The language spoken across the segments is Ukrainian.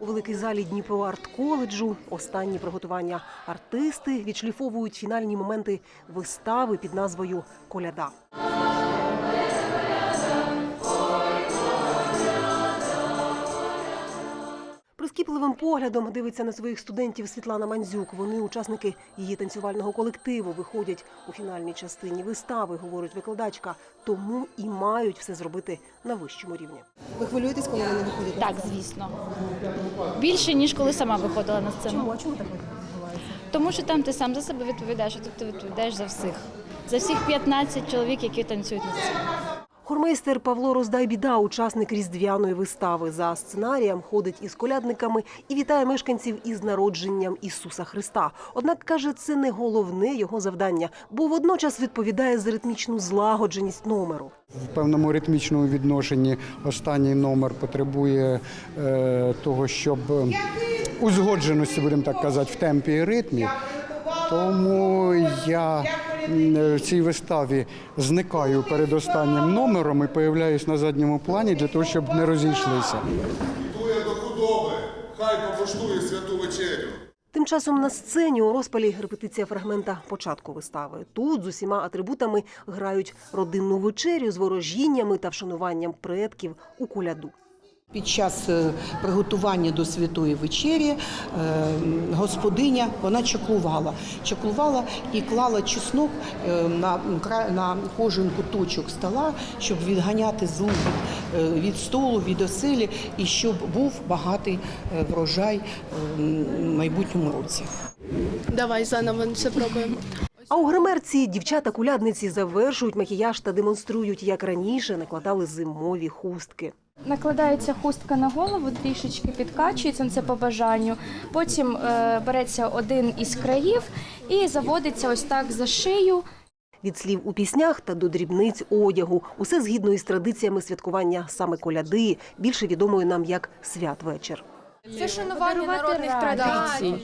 У великій залі Дніпро арт коледжу останні приготування. Артисти відшліфовують фінальні моменти вистави під назвою Коляда. Прискіпливим поглядом дивиться на своїх студентів Світлана Мандзюк. Вони учасники її танцювального колективу, виходять у фінальній частині вистави, говорить викладачка. Тому і мають все зробити на вищому рівні. Ви хвилюєтесь, коли вони виходять? Так, звісно. Більше, ніж коли сама виходила на сцену. А чому так відбувається? Тому що там ти сам за себе відповідаєш, а тут ти відповідаєш за всіх. За всіх 15 чоловік, які танцюють на сцені. Хормейстер Павло Роздайбіда, учасник різдвяної вистави, за сценарієм ходить із колядниками і вітає мешканців із народженням Ісуса Христа. Однак каже, це не головне його завдання, бо водночас відповідає за ритмічну злагодженість номеру. В певному ритмічному відношенні останній номер потребує е, того, щоб узгодженості, будемо так казати, в темпі і ритмі. Тому я в цій виставі зникаю перед останнім номером і появляюсь на задньому плані для того, щоб не розійшлися. Дує до худоби, хай покуштує святу вечерю. Тим часом на сцені у розпалі репетиція фрагмента початку вистави. Тут з усіма атрибутами грають родинну вечерю з ворожіннями та вшануванням предків у коляду. Під час е, приготування до святої вечері е, господиня вона чаклувала. Чаклувала і клала чеснок е, на, кра- на кожен куточок стола, щоб відганяти злу від, столу, від оселі, і щоб був багатий врожай в майбутньому році. Давай заново все пробуємо. А у гримерці дівчата-кулядниці завершують макіяж та демонструють, як раніше накладали зимові хустки. Накладається хустка на голову, трішечки підкачується, це по бажанню. Потім е, береться один із країв і заводиться ось так за шию. Від слів у піснях та до дрібниць одягу. Усе згідно із традиціями святкування саме коляди, більше відомої нам як святвечір. Це шанування народних традицій.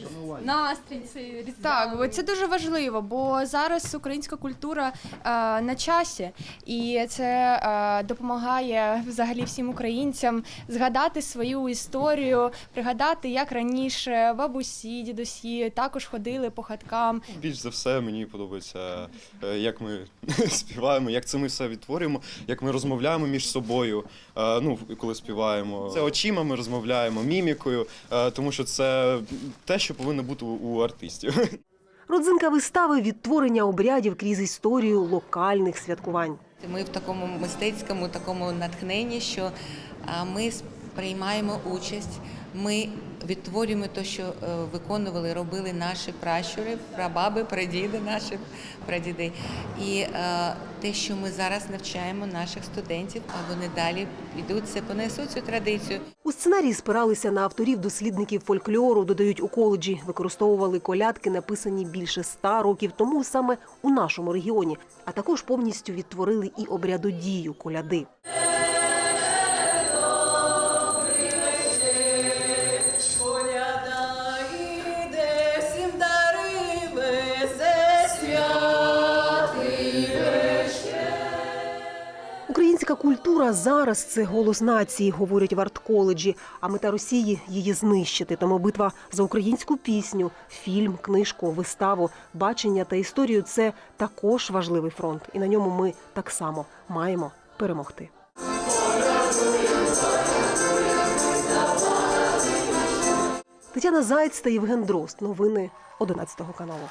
Настрій цей Так, бо це дуже важливо, бо зараз українська культура е, на часі, і це е, допомагає взагалі всім українцям згадати свою історію, пригадати, як раніше бабусі, дідусі також ходили по хаткам, Більш за все мені подобається, е, як ми співаємо, як це ми все відтворюємо, як ми розмовляємо між собою. е, Ну, коли співаємо. Це очима ми розмовляємо, мімікою, е, тому що це те, що повинно бути у- у артистів. Родзинка вистави відтворення обрядів крізь історію локальних святкувань. Ми в такому мистецькому такому натхненні, що ми приймаємо участь, ми відтворюємо те, що е, виконували, робили наші пращури, прабаби, прадіди, наші прадіди. І е, те, що ми зараз навчаємо наших студентів, а вони далі підуть, це понесуть цю традицію. У сценарії спиралися на авторів дослідників фольклору, додають у коледжі, використовували колядки, написані більше ста років тому саме у нашому регіоні, а також повністю відтворили і обрядодію коляди. Українська культура зараз це голос нації, говорять в арт-коледжі. А мета Росії її знищити. Тому битва за українську пісню, фільм, книжку, виставу, бачення та історію це також важливий фронт, і на ньому ми так само маємо перемогти. Тетяна Зайць та Євген Дрозд. Новини 11 каналу.